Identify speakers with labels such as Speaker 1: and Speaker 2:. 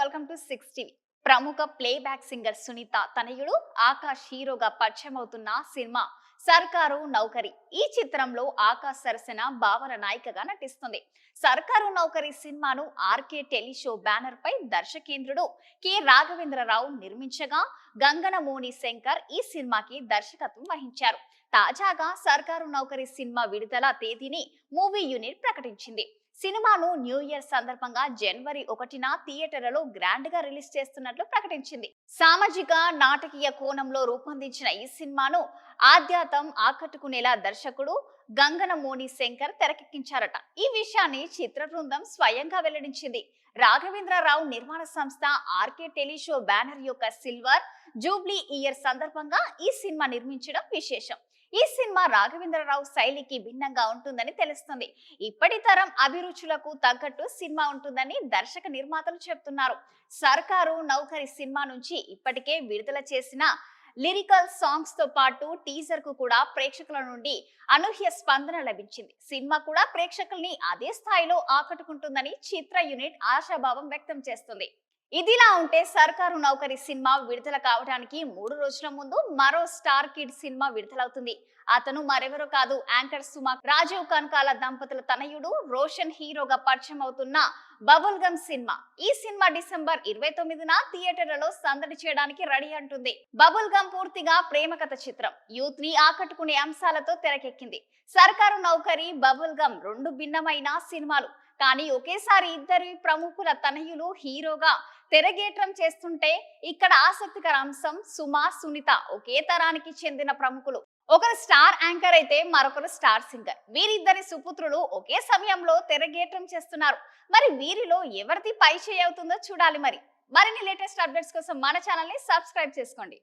Speaker 1: Welcome to six TV ప్రముఖ playback singer Sunitha తనయుడు ఆకాష్ హీరోగా పరిచయం అవుతున్న సినిమా సర్కారు నౌకరి. ఈ చిత్రంలో ఆకాష్ సరసన భావన నాయికగా నటిస్తుంది. సర్కారు నౌకరి సినిమాను ఆర్కే టెలిషో బ్యానర్ పై దర్శకేంద్రుడు కె. రాఘవేంద్రరావు నిర్మించగా గంగనమోని శంకర్ ఈ సినిమాకి దర్శకత్వం వహించారు. తాజాగా సర్కారు నౌకరి సినిమా విడుదల తేదీని మూవీ యూనిట్ ప్రకటించింది. సినిమాను న్యూ ఇయర్ సందర్భంగా జనవరి ఒకటిన థియేటర్లలో గ్రాండ్గా రిలీజ్ చేస్తున్నట్లు ప్రకటించింది. సామాజిక నాటకీయ కోణంలో రూపొందించిన ఈ సినిమాను ఆధ్యాతం ఆకట్టుకునేలా దర్శకుడు గంగనమోని శంకర్ తెరకెక్కించారట. ఈ విషయాన్ని చిత్ర బృందం స్వయంగా వెల్లడించింది. రాఘవేంద్రరావు నిర్మాణ సంస్థ ఆర్కే టెలిషో బ్యానర్ యొక్క సిల్వర్ జూబ్లీ ఇయర్ సందర్భంగా ఈ సినిమా నిర్మించడం విశేషం. ఈ సినిమా రాఘవేంద్రరావు శైలికి భిన్నంగా ఉంటుందని తెలుస్తుంది. ఇప్పటి తరం అభిరుచులకు తగ్గట్టు సినిమా ఉంటుందని దర్శక నిర్మాతలు చెప్తున్నారు. సర్కారు నౌకరి సినిమా నుంచి ఇప్పటికే విడుదల చేసిన లిరికల్ సాంగ్స్తో పాటు టీజర్కు కూడా ప్రేక్షకుల నుండి అనూహ్య స్పందన లభించింది. సినిమా కూడా ప్రేక్షకుల్ని అదే స్థాయిలో ఆకట్టుకుంటుందని చిత్ర యూనిట్ ఆశాభావం వ్యక్తం చేస్తుంది. ఇదిలా ఉంటే సర్కారు నౌకరి సినిమా విడుదల కావడానికి మూడు రోజుల ముందు మరో స్టార్ కిడ్ సినిమా విడుదలవుతుంది. అతను మరెవరో కాదు యాంకర్ సుమా రాజీవ్ కనకాల దంపతుల తనయుడు రోషన్ హీరోగా పరిచయం అవుతున్న బబుల్ గమ్ సినిమా. ఈ సినిమా డిసెంబర్ ఇరవై తొమ్మిదిన థియేటర్లలో సందడి చేయడానికి రెడీ అంటుంది. బబుల్ గమ్ పూర్తిగా ప్రేమ కథ చిత్రం. యూత్ని ఆకట్టుకునే అంశాలతో తెరకెక్కింది. సర్కారు నౌకరి బబుల్ గమ్ రెండు భిన్నమైన సినిమాలు. కానీ ఒకేసారి ఇద్దరి ప్రముఖుల తనయులు హీరోగా తెరగేట్రం చేస్తుంటే ఇక్కడ ఆసక్తికర అంశం సుమా సునీత ఒకే తరానికి చెందిన ప్రముఖులు. ఒకరు స్టార్ యాంకర్ అయితే మరొకరు స్టార్ సింగర్. వీరిద్దరి సుపుత్రులు ఒకే సమయంలో తెరగేట్రం చేస్తున్నారు. మరి వీరిలో ఎవరిది పై చేయి అవుతుందో చూడాలి మరి. మరిన్ని లేటెస్ట్ అప్డేట్స్ కోసం మన ఛానల్ని సబ్స్క్రైబ్ చేసుకోండి.